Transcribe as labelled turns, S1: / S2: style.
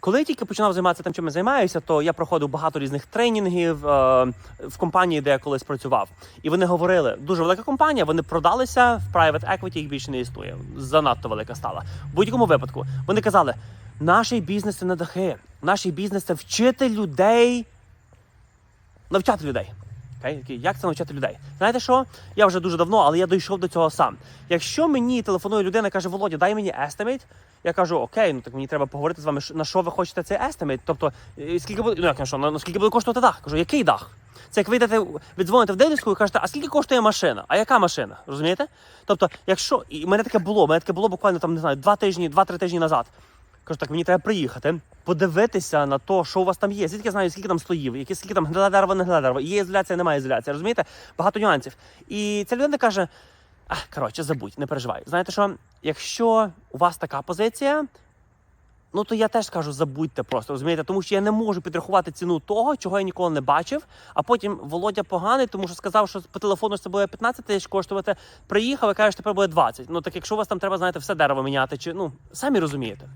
S1: Коли я тільки починав займатися тим, чим я займаюся, то я проходив багато різних тренінгів е, в компанії, де я колись працював. І вони говорили, дуже велика компанія, вони продалися в private equity, їх більше не існує. Занадто велика стала. В будь-якому випадку вони казали, наш бізнес це не дахи, наш бізнес це вчити людей навчати людей. Окей? Такий, Як це навчати людей? Знаєте що? Я вже дуже давно, але я дійшов до цього сам. Якщо мені телефонує людина і каже, Володя, дай мені estimate, я кажу, окей, ну так мені треба поговорити з вами, на що ви хочете цей estimate. Тобто, е, скільки буде, ну як на що, на, буде коштувати дах? Кажу, який дах? Це як ви йдете, ви дзвоните в дилерську і кажете, а скільки коштує машина? А яка машина? Розумієте? Тобто, якщо і мене таке було, мене таке було буквально там не знаю, два тижні, два-три тижні назад. Кажу, так мені треба приїхати, подивитися на те, що у вас там є. Звідки я знаю, скільки там слоїв, які скільки там гниле дерево, не гниле дерево. Є ізоляція, немає ізоляції. Розумієте? Багато нюансів. І ця людина каже: а, коротше, забудь, не переживай. Знаєте що? Якщо у вас така позиція. Ну, то я теж скажу, забудьте просто, розумієте, тому що я не можу підрахувати ціну того, чого я ніколи не бачив. А потім Володя поганий, тому що сказав, що по телефону це буде 15 тисяч коштувати. Приїхав і каже, що тепер буде 20. Ну так якщо у вас там треба, знаєте, все дерево міняти, чи ну самі розумієте.